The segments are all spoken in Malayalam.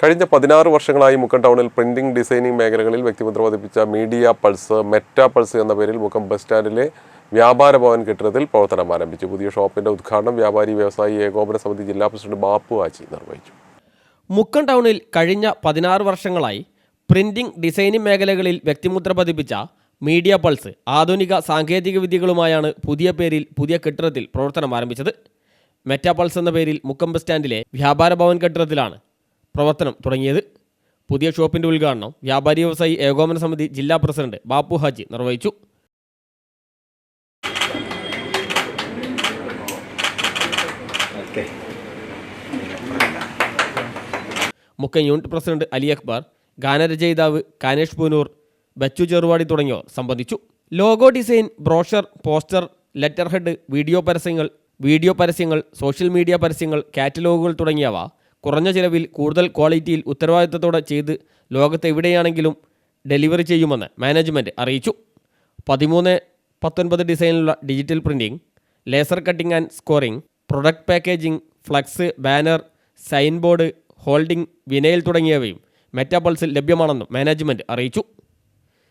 കഴിഞ്ഞ പതിനാറ് വർഷങ്ങളായി മുക്കം ടൗണിൽ പ്രിന്റിംഗ് ഡിസൈനിങ് മേഖലകളിൽ വ്യക്തിമുദ്ര പതിപ്പിച്ച മീഡിയ പൾസ് മെറ്റ പൾസ് എന്ന പേരിൽ മുക്കം ബസ് സ്റ്റാൻഡിലെ വ്യാപാര ഭവൻ കെട്ടിടത്തിൽ പ്രവർത്തനം ആരംഭിച്ചു. പുതിയ ഷോപ്പിന്റെ ഉദ്ഘാടനം വ്യാപാരി വ്യവസായി ഏകോപന സമിതി ജില്ലാ പ്രസിഡന്റ് ബാപ്പു ആച്ചി നിർവഹിച്ചു. മുക്കം ടൗണിൽ കഴിഞ്ഞ പതിനാറ് വർഷങ്ങളായി പ്രിന്റിംഗ് ഡിസൈനിങ് മേഖലകളിൽ വ്യക്തിമുദ്ര പതിപ്പിച്ച മീഡിയ പൾസ് ആധുനിക സാങ്കേതിക വിദ്യകളുമായാണ് പുതിയ പേരിൽ പുതിയ കെട്ടിടത്തിൽ പ്രവർത്തനം ആരംഭിച്ചത്. മെറ്റാ പൾസ് എന്ന പേരിൽ മുക്കം ബസ് സ്റ്റാൻഡിലെ വ്യാപാര ഭവൻ കെട്ടിടത്തിലാണ് പ്രവർത്തനം തുടങ്ങിയത് പുതിയ ഷോപ്പിന്റെ ഉദ്ഘാടനം വ്യാപാരി വ്യവസായി ഏകോപന സമിതി ജില്ലാ പ്രസിഡന്റ് ബാപ്പു ഹാജി നിർവഹിച്ചു. മുഖ്യ യൂണിറ്റ് പ്രസിഡന്റ് അലി അക്ബർ ഗാനരചയിതാവ് കാനേഷ് പൂനൂർ ബച്ചു ചെറുവാടി തുടങ്ങിയവർ സംബന്ധിച്ചു. Logo design brochure poster letter head video പരസ്യങ്ങൾ വീഡിയോ പരസ്യങ്ങൾ സോഷ്യൽ മീഡിയ പരസ്യങ്ങൾ കാറ്റലോഗുകൾ തുടങ്ങിയവ കുറഞ്ഞ ചിലവിൽ കൂടുതൽ ക്വാളിറ്റിയിൽ ഉത്തരവാദിത്തത്തോടെ ചെയ്ത് ലോകത്ത് എവിടെയാണെങ്കിലും ഡെലിവറി ചെയ്യുമെന്ന് മാനേജ്മെന്റ് അറിയിച്ചു. പതിമൂന്ന് പത്തൊൻപത് ഡിസൈനിലുള്ള digital printing laser cutting and scoring product packaging flex banner sign board holding വിനയിൽ തുടങ്ങിയവയും മെറ്റാപൾസിൽ ലഭ്യമാണെന്നും മാനേജ്മെന്റ് അറിയിച്ചു.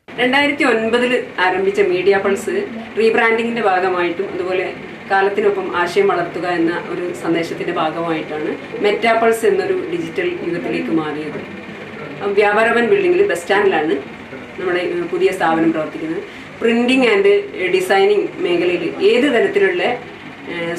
രണ്ടായിരത്തി ഒൻപതിൽ ആരംഭിച്ച മീഡിയ പൾസ് റീബ്രാൻഡിങ്ങിന്റെ ഭാഗമായിട്ടും അതുപോലെ കാലത്തിനൊപ്പം ആശയം വളർത്തുക എന്ന ഒരു സന്ദേശത്തിന്റെ ഭാഗമായിട്ടാണ് മെറ്റാപ്പൾസ് എന്നൊരു ഡിജിറ്റൽ യുഗത്തിലേക്ക് മാറിയത്. വ്യാപാരവൻ ബിൽഡിങ്ങിൽ ബസ് സ്റ്റാൻഡിലാണ് നമ്മുടെ പുതിയ സ്ഥാപനം പ്രവർത്തിക്കുന്നത്. പ്രിന്റിംഗ് ആൻഡ് ഡിസൈനിങ് മേഖലയിൽ ഏത് തരത്തിലുള്ള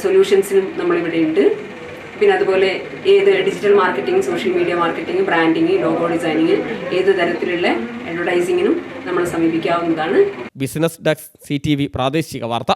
സൊല്യൂഷൻസിനും നമ്മളിവിടെ ഉണ്ട്. പിന്നെ അതുപോലെ ഏത് digital marketing social media marketing branding logo designing ഏത് തരത്തിലുള്ള അഡ്വർടൈസിങ്ങിനും നമ്മൾ സമീപിക്കാവുന്നതാണ്. ബിസിനസ് ഡെസ്ക് സി പ്രാദേശിക വാർത്ത.